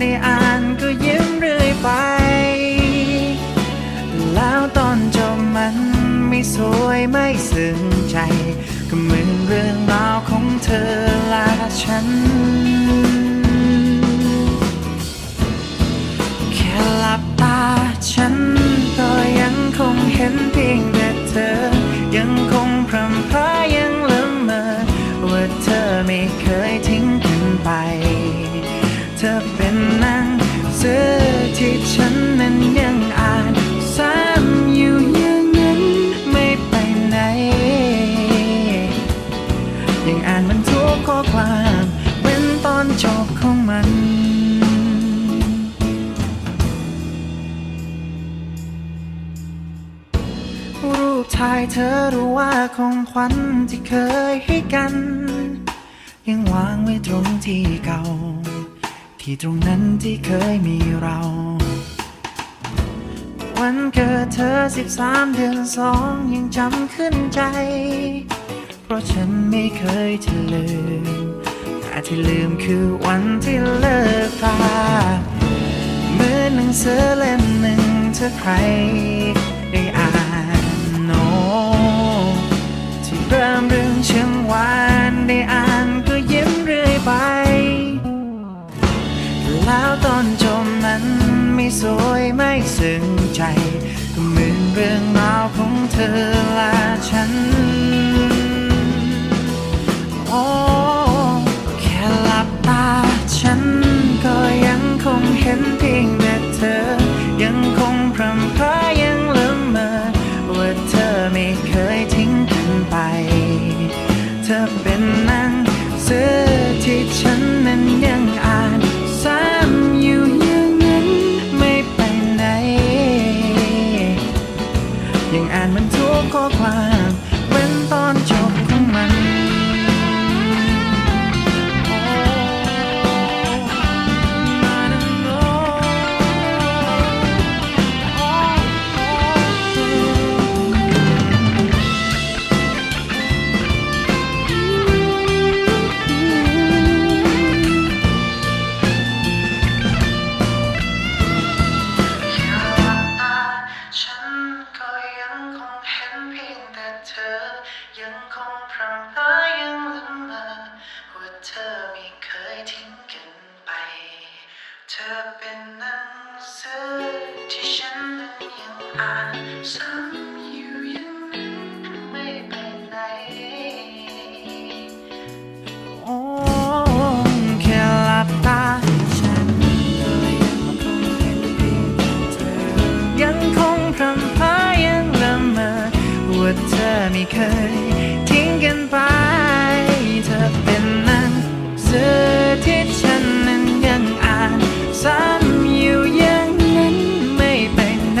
ได้อ่านก็ยิ้มเรื่อยไป แล้วตอนจบมันไม่สวยไม่ซึ้งใจ ก็เหมือนเรื่องราวของเธอและฉัน แค่หลับตาฉันายเธอรู้ว่าของขวัญที่เคยให้กัน ยังวางไว้ตรงที่เก่า ที่ตรงนั้นที่เคยมีเรา วันเกิดเธอ13เดือนสองยังจำขึ้นใจ เพราะฉันไม่เคยจะลืม แต่ที่ลืมคือวันที่เลิกราเหมือนหนังสือเล่มหนึ่งถ้าใครได้อ่าน เริ่มเรื่องเชิงวานได้อ่านก็ยิ้มเรื่อยไป แล้วตอนจบมันไม่สวยไม่ซึ้งใจ ก็เหมือนเรื่องราวของเธอและฉันโอ้แค่หลับตาฉันก็ยังคงเห็นเพียงแต่เธอ ยังคงพรำพรายังละเมอว่าเธอไม่เคย ข้อความ อ ยังคงพรำเพ้อยังละเมอว่าเธอไม่เคยทิ้งกันไป เธอเป็นหนังสือที่ฉันนั้นยังอ่านซ้ำ ไม่เคยทิ้งกันไป เธอเป็นหนังสือที่ฉันนั้นยังอ่านซ้ำอยู่อย่างนั้นไม่ไปไหน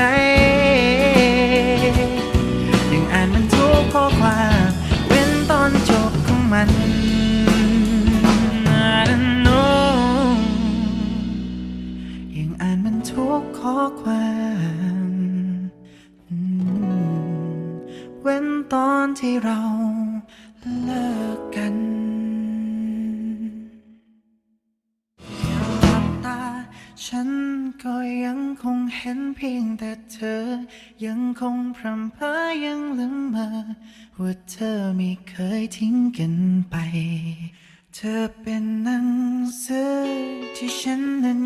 ยังอ่านมันทุกข้อความ เว้นตอนจบของมัน เว้นตอนที่เราเลิกกันแค่หลับตา ฉันก็ยังคงเห็นเพียงแต่เธอ ยังคงพรำเพรายังละเมอว่าเธอไม่เคยทิ้งกันไป เธอเป็นหนังสือที่ฉันนั้น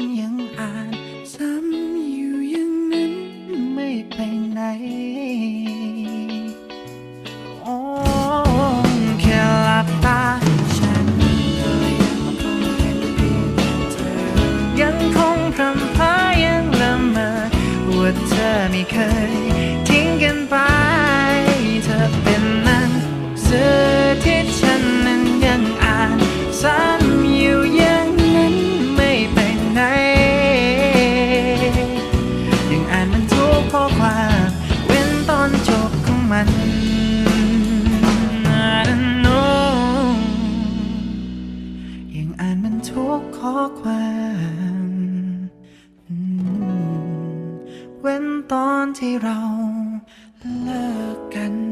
คยทิ้งกันไป เธอเป็นนั้นสือที่ฉันนั้นยังอ่านซ้ำอยู่ยังนั้นไม่ไปไหน ยังอ่านมันทุกข้อความเว้นตอนจบของมันยังอ่านมันทุกข้อความ ตอนที่เราเลิกกัน